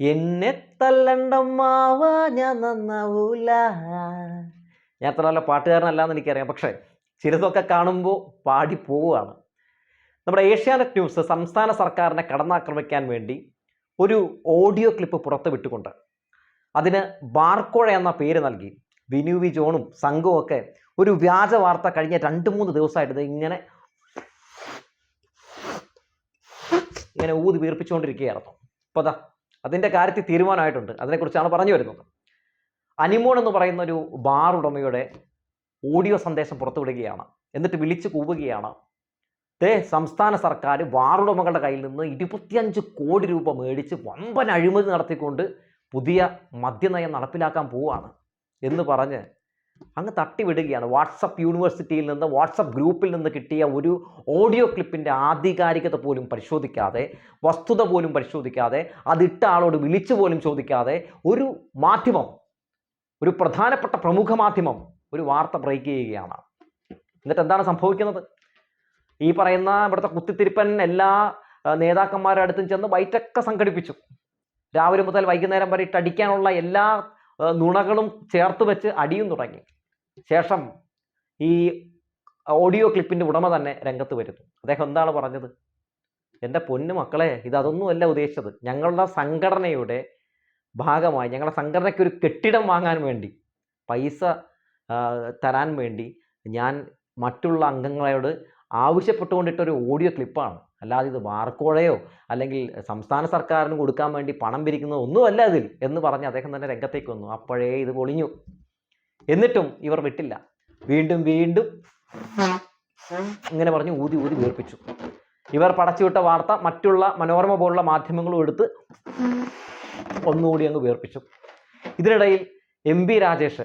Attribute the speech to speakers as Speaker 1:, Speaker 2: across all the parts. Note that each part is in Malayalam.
Speaker 1: എന്നെ തല്ലണ്ടമ്മാവ ഞാൻ നന്നാവൂല. ഞാൻ അത്ര നല്ല പാട്ടുകാരനല്ലാന്ന് എനിക്കറിയാം. പക്ഷേ ചിലതൊക്കെ കാണുമ്പോൾ പാടി പോവുകയാണ്. നമ്മുടെ ഏഷ്യാനെറ്റ് ന്യൂസ് സംസ്ഥാന സർക്കാരിനെ കടന്നാക്രമിക്കാൻ വേണ്ടി ഒരു ഓഡിയോ ക്ലിപ്പ് പുറത്തുവിട്ടുകൊണ്ട് അതിന് ബാർക്കോഴ എന്ന പേര് നൽകി. വിനു വി ജോണും സംഘവും ഒക്കെ ഒരു വ്യാജ വാർത്ത കഴിഞ്ഞ രണ്ട് മൂന്ന് ദിവസമായിട്ട് ഇങ്ങനെ ഇങ്ങനെ ഊതി വീർപ്പിച്ചുകൊണ്ടിരിക്കുകയായിരുന്നു. അപ്പോൾ അതാ അതിന്റെ കാര്യത്തിൽ തീരുമാനമായിട്ടുണ്ട്. അതിനെക്കുറിച്ചാണ് പറഞ്ഞു വരുന്നത്. അനിമോൺ എന്ന് പറയുന്ന ഒരു ബാർ ഉടമയുടെ ഓഡിയോ സന്ദേശം പുറത്തുവിടുകയാണ്. എന്നിട്ട് വിളിച്ചു കൂവുകയാണ്. ദേ സംസ്ഥാന സർക്കാർ വാറുടമകളുടെ കയ്യിൽ നിന്ന് ഇരുപത്തിയഞ്ച് കോടി രൂപ മേടിച്ച് വമ്പൻ അഴിമതി നടത്തിക്കൊണ്ട് പുതിയ മദ്യനയം നടപ്പിലാക്കാൻ പോവുകയാണ് എന്ന് പറഞ്ഞ് അങ്ങ് തട്ടിവിടുകയാണ്. വാട്സപ്പ് യൂണിവേഴ്സിറ്റിയിൽ നിന്ന് വാട്സപ്പ് ഗ്രൂപ്പിൽ നിന്ന് കിട്ടിയ ഒരു ഓഡിയോ ക്ലിപ്പിന്റെ ആധികാരികത പോലും പരിശോധിക്കാതെ വസ്തുത പോലും പരിശോധിക്കാതെ അതിട്ട ആളോട് വിളിച്ചു പോലും ചോദിക്കാതെ ഒരു മാധ്യമം ഒരു പ്രധാനപ്പെട്ട പ്രമുഖ മാധ്യമം ഒരു വാർത്ത ബ്രേക്ക് ചെയ്യുകയാണ്. എന്നിട്ട് എന്താണ് സംഭവിക്കുന്നത്? ഈ പറയുന്ന ഇവിടുത്തെ കുത്തിത്തിരിപ്പൻ എല്ലാ നേതാക്കന്മാരുടെ അടുത്തും ചെന്ന് വൈറ്റൊക്കെ സംഘടിപ്പിച്ചു. രാവിലെ മുതൽ വൈകുന്നേരം വരെ ഇട്ടടിക്കാനുള്ള എല്ലാ നുണകളും ചേർത്ത് വെച്ച് അടിയും തുടങ്ങി. ശേഷം ഈ ഓഡിയോ ക്ലിപ്പിന്റെ ഉടമ തന്നെ രംഗത്ത് വരുന്നു. അദ്ദേഹം എന്താണ് പറഞ്ഞത്? എന്റെ പൊന്നു മക്കളെ ഇത് അതൊന്നുമല്ല ഉദ്ദേശിച്ചത്. ഞങ്ങളുടെ സംഘടനയുടെ ഭാഗമായി ഞങ്ങളുടെ സംഘടനയ്ക്ക് ഒരു കെട്ടിടം വാങ്ങാൻ വേണ്ടി പൈസ തരാൻ വേണ്ടി ഞാൻ മറ്റുള്ള അംഗങ്ങളോട് ആവശ്യപ്പെട്ടുകൊണ്ടിട്ടൊരു ഓഡിയോ ക്ലിപ്പാണ് അല്ലാതെ ഇത് വാർക്കോഴയോ അല്ലെങ്കിൽ സംസ്ഥാന സർക്കാരിന് കൊടുക്കാൻ വേണ്ടി പണം പിരിക്കുന്നത് ഒന്നുമല്ല ഇതിൽ എന്ന് പറഞ്ഞ് അദ്ദേഹം തന്നെ രംഗത്തേക്ക് വന്നു. അപ്പോഴേ ഇത് പൊളിഞ്ഞു. എന്നിട്ടും ഇവർ വിട്ടില്ല. വീണ്ടും വീണ്ടും ഇങ്ങനെ പറഞ്ഞ് ഊതി ഊതി വീർപ്പിച്ചു. ഇവർ പടച്ചുവിട്ട വാർത്ത മറ്റുള്ള മനോരമ പോലുള്ള മാധ്യമങ്ങളും എടുത്ത് ഒന്നുകൂടി അങ്ങ് വീർപ്പിച്ചു. ഇതിനിടയിൽ എം പി രാജേഷ്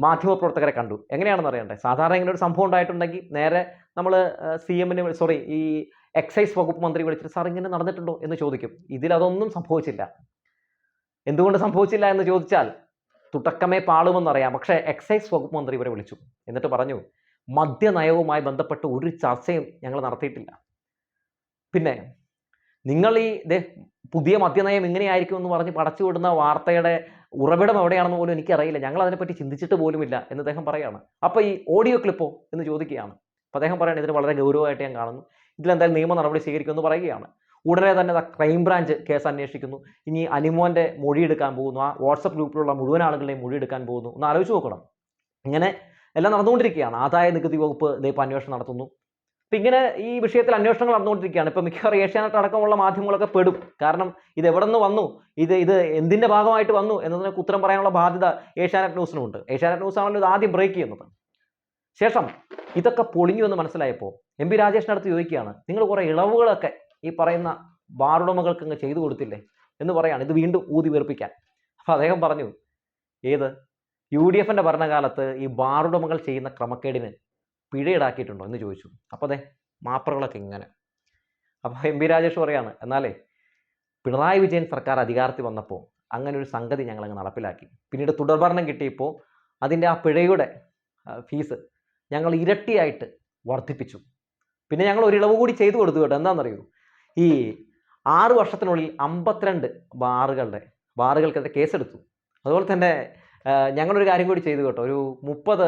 Speaker 1: മാധ്യമപ്രവർത്തകരെ കണ്ടു. എങ്ങനെയാണെന്ന് അറിയണ്ടേ? സാധാരണ ഇങ്ങനെ ഒരു സംഭവം ഉണ്ടായിട്ടുണ്ടെങ്കിൽ നേരെ നമ്മൾ സി എമ്മിന് സോറി ഈ എക്സൈസ് വകുപ്പ് മന്ത്രി വിളിച്ചിട്ട് സാർ ഇങ്ങനെ നടന്നിട്ടുണ്ടോ? എന്ന് ചോദിക്കും. ഇതിലതൊന്നും സംഭവിച്ചില്ല. എന്തുകൊണ്ട് സംഭവിച്ചില്ല എന്ന് ചോദിച്ചാൽ തുടക്കമേ പാളുമെന്നറിയാം. പക്ഷേ എക്സൈസ് വകുപ്പ് മന്ത്രി ഇവരെ വിളിച്ചു. എന്നിട്ട് പറഞ്ഞു മദ്യനയവുമായി ബന്ധപ്പെട്ട് ഒരു ചർച്ചയും ഞങ്ങൾ നടത്തിയിട്ടില്ല. പിന്നെ നിങ്ങൾ ഈ പുതിയ മദ്യനയം ഇങ്ങനെയായിരിക്കും എന്ന് പറഞ്ഞ് പടച്ചു വിടുന്ന വാർത്തയുടെ ഉറവിടം എവിടെയാണെന്ന് പോലും എനിക്കറിയില്ല. ഞങ്ങൾ അതിനെപ്പറ്റി ചിന്തിച്ചിട്ട് പോലുമില്ല എന്ന് അദ്ദേഹം പറയാണ്. അപ്പോൾ ഈ ഓഡിയോ ക്ലിപ്പോ എന്ന് ചോദിക്കുകയാണ്. അപ്പോൾ അദ്ദേഹം പറയുന്നത് ഇതിന് വളരെ ഗൗരവമായിട്ട് ഞാൻ കാണുന്നു. ഇതിലെന്തായാലും നിയമ നടപടി സ്വീകരിക്കുമെന്ന് പറയുകയാണ്. ഉടനെ തന്നെ ക്രൈംബ്രാഞ്ച് കേസ് അന്വേഷിക്കുന്നു. ഇനി അനിമോന്റെ മൊഴിയെടുക്കാൻ പോകുന്നു. ആ വാട്സപ്പ് ഗ്രൂപ്പിലുള്ള മുഴുവൻ ആളുകളുടെയും മൊഴിയെടുക്കാൻ പോകുന്നു. ഒന്ന് ആലോചിച്ച് നോക്കണം. ഇങ്ങനെ എല്ലാം നടന്നുകൊണ്ടിരിക്കുകയാണ്. ആദായ നികുതി വകുപ്പ് ഇതേപ്പോൾ അന്വേഷണം നടത്തുന്നു. അപ്പം ഇങ്ങനെ ഈ വിഷയത്തിൽ അന്വേഷണങ്ങൾ നടന്നുകൊണ്ടിരിക്കുകയാണ്. ഇപ്പം മിക്കവാറും ഏഷ്യാനെറ്റ് അടക്കമുള്ള മാധ്യമങ്ങളൊക്കെ പെടും. കാരണം ഇത് എവിടെ നിന്ന് വന്നു? ഇത് ഇത് എന്തിന്റെ ഭാഗമായിട്ട് വന്നു? എന്നതിനൊക്കെ ഉത്തരം പറയാനുള്ള ബാധ്യത ഏഷ്യാനെറ്റ് ന്യൂസിനുണ്ട് ഏഷ്യാനെറ്റ് ന്യൂസ് ആണല്ലോ ഇത് ആദ്യം ബ്രേക്ക് ചെയ്യുന്നത്. ശേഷം ഇതൊക്കെ പൊളിഞ്ഞു എന്ന് മനസ്സിലായപ്പോൾ എം പി രാജേഷിനടുത്ത് ചോദിക്കുകയാണ് നിങ്ങൾ കുറേ ഇളവുകളൊക്കെ ഈ പറയുന്ന ബാറുടമകൾക്ക് അങ്ങ് ചെയ്തു കൊടുത്തില്ലേ? എന്ന് പറയാണ്. ഇത് വീണ്ടും ഊതി വീർപ്പിക്കാൻ അപ്പോൾ അദ്ദേഹം പറഞ്ഞു ഏത്? യു ഡി എഫിന്റെ ഭരണകാലത്ത് ഈ ബാറുടമകൾ ചെയ്യുന്ന ക്രമക്കേടിന് പിഴ ഈടാക്കിയിട്ടുണ്ടോ എന്ന് ചോദിച്ചു. അപ്പോൾ അതെ മാപ്പറുകളൊക്കെ ഇങ്ങനെ. അപ്പോൾ എം പി രാജേഷ് പറയാണ് എന്നാലേ പിണറായി വിജയൻ സർക്കാർ അധികാരത്തിൽ വന്നപ്പോൾ അങ്ങനെ ഒരു സംഗതി ഞങ്ങൾ അങ്ങ് നടപ്പിലാക്കി. പിന്നീട് തുടർഭരണം കിട്ടിയപ്പോൾ അതിന്റെ ആ പിഴയുടെ ഫീസ് ഞങ്ങൾ ഇരട്ടിയായിട്ട് വർദ്ധിപ്പിച്ചു. പിന്നെ ഞങ്ങൾ ഒരിളവ് കൂടി ചെയ്തു കൊടുത്തു കേട്ടോ. എന്താണെന്നറിയോ? ഈ ആറ് വർഷത്തിനുള്ളിൽ അമ്പത്തിരണ്ട് ബാറുകളുടെ ബാറുകൾക്കെതിരെ കേസെടുത്തു. അതുപോലെ തന്നെ ഞങ്ങളൊരു കാര്യം കൂടി ചെയ്തു കേട്ടോ. ഒരു മുപ്പത്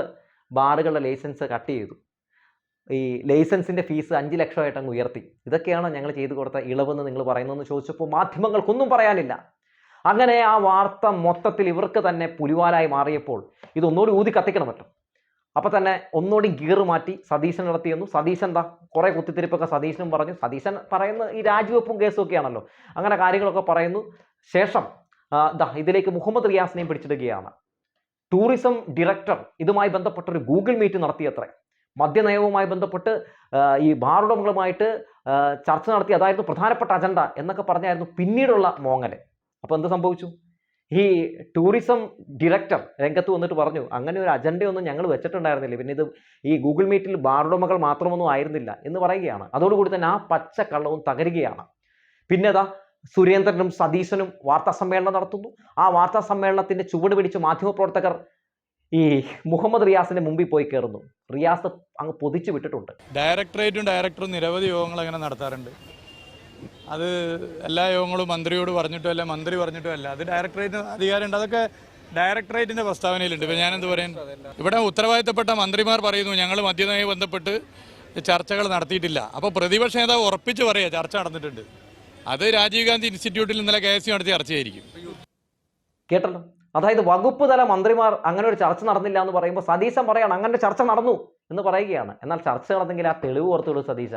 Speaker 1: ബാറുകളുടെ ലൈസൻസ് കട്ട് ചെയ്തു. ഈ ലൈസൻസിന്റെ ഫീസ് അഞ്ച് ലക്ഷമായിട്ട് അങ്ങ് ഉയർത്തി. ഇതൊക്കെയാണ് ഞങ്ങൾ ചെയ്തു കൊടുത്ത ഇളവെന്ന് നിങ്ങൾ പറയുന്നതെന്ന് ചോദിച്ചപ്പോൾ മാധ്യമങ്ങൾക്കൊന്നും പറയാനില്ല. അങ്ങനെ ആ വാർത്ത മൊത്തത്തിൽ ഇവർക്ക് തന്നെ പുലിവാലായി മാറിയപ്പോൾ ഇതൊന്നുകൂടി ഊതി കത്തിക്കണമല്ലോ അപ്പോൾ തന്നെ ഒന്നുകൂടി ഗിയർ മാറ്റി സതീശൻ നടത്തിയെന്നു സതീശൻ എന്താ? കുറേ കുത്തിത്തിരിപ്പൊക്കെ സതീശനും പറഞ്ഞു. സതീശൻ പറയുന്ന ഈ രാജിവെപ്പും കേസും ഒക്കെയാണല്ലോ അങ്ങനെ കാര്യങ്ങളൊക്കെ പറയുന്നു. ശേഷം ദാ ഇതിലേക്ക് മുഹമ്മദ് റിയാസിനെയും പിടിച്ചിടുകയാണ് ടൂറിസം ഡയറക്ടർ ഇതുമായി ബന്ധപ്പെട്ട ഒരു ഗൂഗിൾ മീറ്റ് നടത്തിയത്രേ. മദ്യനയവുമായി ബന്ധപ്പെട്ട് ഈ ബാറുടമകളുമായിട്ട് ചർച്ച നടത്തി. അതായിരുന്നു പ്രധാനപ്പെട്ട അജണ്ട എന്നൊക്കെ പറഞ്ഞായിരുന്നു പിന്നീടുള്ള മോങ്ങൽ. അപ്പോൾ എന്ത് സംഭവിച്ചു? ഈ ടൂറിസം ഡയറക്ടർ രംഗത്ത് വന്നിട്ട് പറഞ്ഞു അങ്ങനെ ഒരു അജണ്ടയൊന്നും ഞങ്ങൾ വെച്ചിട്ടുണ്ടായിരുന്നില്ല. പിന്നെ ഇത് ഈ ഗൂഗിൾ മീറ്റിൽ ബാറുടമകൾ മാത്രമൊന്നും ആയിരുന്നില്ല എന്ന് പറയുകയാണ്. അതോടുകൂടി തന്നെ ആ പച്ച കള്ളവും തകരുകയാണ്. പിന്നെ അതാ സുരേന്ദ്രനും സതീശനും വാർത്താ സമ്മേളനം നടത്തുന്നു. ആ വാർത്താ സമ്മേളനത്തിന്റെ ചുവട് പിടിച്ച് മാധ്യമപ്രവർത്തകർ ഈ മുഹമ്മദ് റിയാസിന്റെ മുമ്പിൽ പോയി കയറുന്നു റിയാസ് അങ്ങ് പൊതിച്ചു വിട്ടിട്ടുണ്ട്.
Speaker 2: ഡയറക്ടറേറ്റും ഡയറക്ടറും നിരവധി യോഗങ്ങൾ അങ്ങനെ നടത്താറുണ്ട്. അത് എല്ലാ യോഗങ്ങളും മന്ത്രിയോട് പറഞ്ഞിട്ടും അല്ല മന്ത്രി പറഞ്ഞിട്ടും അല്ല. അത് ഡയറക്ടറേറ്റ് അധികാരമുണ്ട്. അതൊക്കെ ഡയറക്ടറേറ്റിന്റെ പ്രസ്താവനയിലുണ്ട്. ഇപ്പൊ ഞാനെന്ത് പറയാൻ ഇവിടെ ഉത്തരവാദിത്തപ്പെട്ട മന്ത്രിമാർ പറയുന്നു ഞങ്ങൾ മദ്യനയവുമായി ബന്ധപ്പെട്ട് ചർച്ചകൾ നടത്തിയിട്ടില്ല. അപ്പോൾ പ്രതിപക്ഷ നേതാവ് ഉറപ്പിച്ച് പറയാ ചർച്ച നടന്നിട്ടുണ്ട്. അത് രാജീവ് ഗാന്ധി ഇൻസ്റ്റിറ്റ്യൂട്ടിൽ ഇന്നലെ കെ എസ് നടത്തിയ ചർച്ചയായിരിക്കും.
Speaker 1: കേട്ടല്ലോ? അതായത് വകുപ്പ് തല മന്ത്രിമാർ അങ്ങനെ ഒരു ചർച്ച നടന്നില്ല എന്ന് പറയുമ്പോൾ സതീശൻ പറയാണ് അങ്ങനെ ചർച്ച നടന്നു എന്ന് പറയുകയാണ്. എന്നാൽ ചർച്ച നടന്നെങ്കിൽ ആ തെളിവ് ഓർത്തുള്ളൂ സതീശ.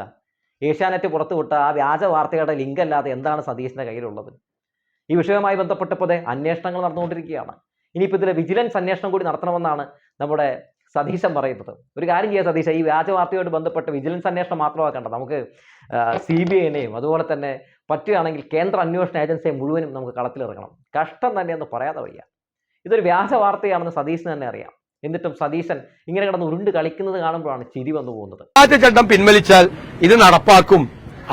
Speaker 1: ഏഷ്യാനെറ്റ് പുറത്തുവിട്ട ആ വ്യാജ വാർത്തയുടെ ലിങ്ക് അല്ലാതെ എന്താണ് സതീഷിന്റെ കയ്യിലുള്ളത്? ഈ വിഷയവുമായി ബന്ധപ്പെട്ടപ്പോൾ അന്വേഷണങ്ങൾ നടന്നുകൊണ്ടിരിക്കുകയാണ്. ഇനിയിപ്പോൾ ഇതിലെ വിജിലൻസ് അന്വേഷണം കൂടി നടത്തണമെന്നാണ് നമ്മുടെ സതീശൻ പറയുന്നത്. ഒരു കാര്യം ചെയ്യാം സതീശ ഈ വ്യാജ വാർത്തയുമായിട്ട് ബന്ധപ്പെട്ട് വിജിലൻസ് അന്വേഷണം മാത്രമാക്കണ്ട നമുക്ക് സി ബി ഐനെയും അതുപോലെ തന്നെ പറ്റുകയാണെങ്കിൽ കേന്ദ്ര അന്വേഷണ ഏജൻസിയെ മുഴുവനും നമുക്ക് കളത്തിലിറങ്ങണം കഷ്ടം തന്നെയെന്ന് പറയാതെ വയ്യ. ഇതൊരു വ്യാജ വാർത്തയാണെന്ന് സതീശന് തന്നെ അറിയാം. എന്നിട്ടും സതീശൻ ഇങ്ങനെ കിടന്ന് ഉരുണ്ട് കളിക്കുന്നത് കാണുമ്പോഴാണ് ചിരി വന്നു പോകുന്നത്.
Speaker 3: ചട്ടം പിൻവലിച്ചാൽ ഇത് നടപ്പാക്കും.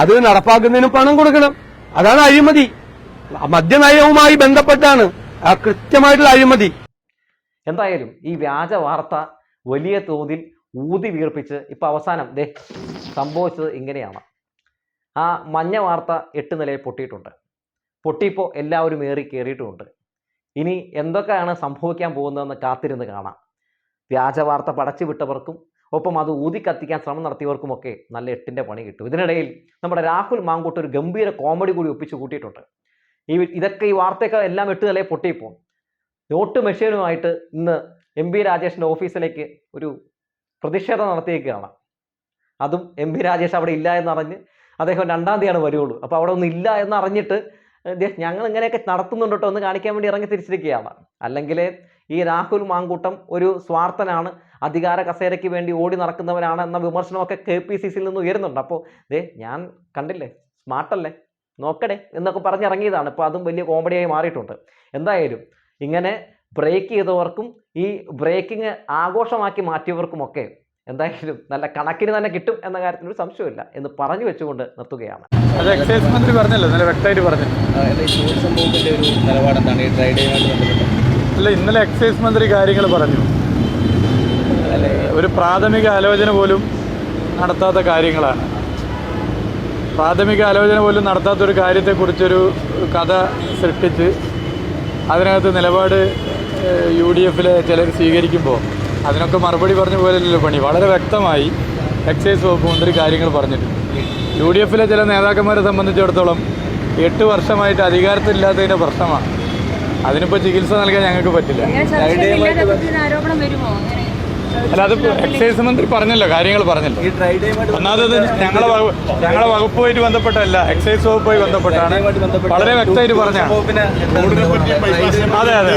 Speaker 3: അത് നടപ്പാക്കുന്നതിന് പണം കൊടുക്കണം. അതാണ് അഴിമതി. മദ്യനയവുമായി ബന്ധപ്പെട്ടാണ്. കൃത്യമായിട്ടുള്ള അഴിമതി.
Speaker 1: എന്തായാലും ഈ വ്യാജ വാർത്ത വലിയ തോതിൽ ഊതി വീർപ്പിച്ച് ഇപ്പൊ അവസാനം ദേ സംഭവിച്ചത് ഇങ്ങനെയാണ്. ആ മഞ്ഞ വാർത്ത എട്ട് നിലയിൽ പൊട്ടിയിട്ടുണ്ട്. പൊട്ടിയപ്പോൾ എല്ലാവരും ഏറി കയറിയിട്ടുമുണ്ട് ഇനി എന്തൊക്കെയാണ് സംഭവിക്കാൻ പോകുന്നതെന്ന് കാത്തിരുന്ന് കാണാം. വ്യാജ വാർത്ത പടച്ചു വിട്ടവർക്കും ഒപ്പം അത് ഊതി കത്തിക്കാൻ ശ്രമം നടത്തിയവർക്കുമൊക്കെ നല്ല എട്ടിന്റെ പണി കിട്ടും. ഇതിനിടയിൽ നമ്മുടെ രാഹുൽ മാങ്കൂട്ട് ഒരു ഗംഭീര കോമഡി കൂടി ഒപ്പിച്ച് കൂട്ടിയിട്ടുണ്ട്. ഈ ഇതൊക്കെ ഈ വാർത്തയൊക്കെ എല്ലാം എട്ട് നിലയിൽ പൊട്ടിയപ്പോൾ നോട്ട് മെഷീനുമായിട്ട് ഇന്ന് എം പി രാജേഷിന്റെ ഓഫീസിലേക്ക് ഒരു പ്രതിഷേധം നടത്തിയേക്കുകയാണ് അതും എം പി രാജേഷ് അവിടെ ഇല്ല എന്നറിഞ്ഞ് അദ്ദേഹം രണ്ടാം തീയതിയാണ് വരുള്ളൂ. അപ്പോൾ അവിടെ ഒന്നും ഇല്ല എന്നറിഞ്ഞിട്ട് ഞങ്ങൾ ഇങ്ങനെയൊക്കെ നടത്തുന്നുണ്ട് കേട്ടോ ഒന്ന് കാണിക്കാൻ വേണ്ടി ഇറങ്ങി തിരിച്ചിരിക്കുകയാണ്. അല്ലെങ്കിൽ ഈ രാഹുൽ മാങ്കൂട്ടം ഒരു സ്വാർത്ഥനാണ്. അധികാര കസേരയ്ക്ക് വേണ്ടി ഓടി നടക്കുന്നവനാണ് എന്ന വിമർശനമൊക്കെ കെ പി സി സിയിൽ നിന്ന് ഉയരുന്നുണ്ട്. അപ്പോൾ ദേ ഞാൻ കണ്ടില്ലേ? സ്മാർട്ടല്ലേ? നോക്കണേ എന്നൊക്കെ പറഞ്ഞിറങ്ങിയതാണ്. ഇപ്പോൾ അതും വലിയ കോമഡിയായി മാറിയിട്ടുണ്ട്. എന്തായാലും ഇങ്ങനെ ബ്രേക്ക് ചെയ്തവർക്കും ഈ ബ്രേക്കിംഗ് ആഘോഷമാക്കി മാറ്റിയവർക്കുമൊക്കെ എന്തായാലും നല്ല കണക്കിന് തന്നെ കിട്ടും എന്ന കാര്യത്തിൽ ഒരു സംശയമില്ല എന്ന് പറഞ്ഞു വെച്ചുകൊണ്ട് നിർത്തുകയാണ്.
Speaker 2: അത് എക്സൈസ് മന്ത്രി പറഞ്ഞല്ലോ നല്ല വ്യക്തമായിട്ട് പറഞ്ഞു
Speaker 4: ഈ വകുപ്പിന്റെ ഒരു നിലപാടെന്താണ്? ഈ ഡ്രൈ ഡേയുമായിട്ട് ബന്ധപ്പെട്ട്.
Speaker 2: അല്ല ഇന്നലെ എക്സൈസ് മന്ത്രി കാര്യങ്ങൾ പറഞ്ഞു. ഒരു പ്രാഥമിക ആലോചന പോലും നടത്താത്ത കാര്യങ്ങളാണ്. പ്രാഥമിക ആലോചന പോലും നടത്താത്ത ഒരു കാര്യത്തെക്കുറിച്ചൊരു കഥ സൃഷ്ടിച്ച് അതിനകത്ത് നിലപാട് യു ഡി എഫിലെ ചിലർ സ്വീകരിക്കുമ്പോൾ അതിനൊക്കെ മറുപടി പറഞ്ഞ പോലെയല്ലോ പണി. വളരെ വ്യക്തമായി എക്സൈസ് വകുപ്പ് മന്ത്രി കാര്യങ്ങൾ പറഞ്ഞിട്ടുണ്ട്. യു ഡി എഫിലെ ചില നേതാക്കന്മാരെ സംബന്ധിച്ചിടത്തോളം എട്ട് വർഷമായിട്ട് അധികാരത്തിലില്ലാത്തതിന്റെ പ്രശ്നമാണ്. അതിനിപ്പോൾ ചികിത്സ നൽകാൻ ഞങ്ങൾക്ക് പറ്റില്ല. അല്ല അത് എക്സൈസ് മന്ത്രി പറഞ്ഞല്ലോ കാര്യങ്ങൾ പറഞ്ഞല്ലോ. ഒന്നാമത് ഞങ്ങളെ ഞങ്ങളെ വകുപ്പുമായിട്ട് ബന്ധപ്പെട്ടല്ല എക്സൈസ് വകുപ്പുമായി ബന്ധപ്പെട്ടാണ്. വളരെ വ്യക്തമായിട്ട് പറഞ്ഞാണ് അതെ അതെ.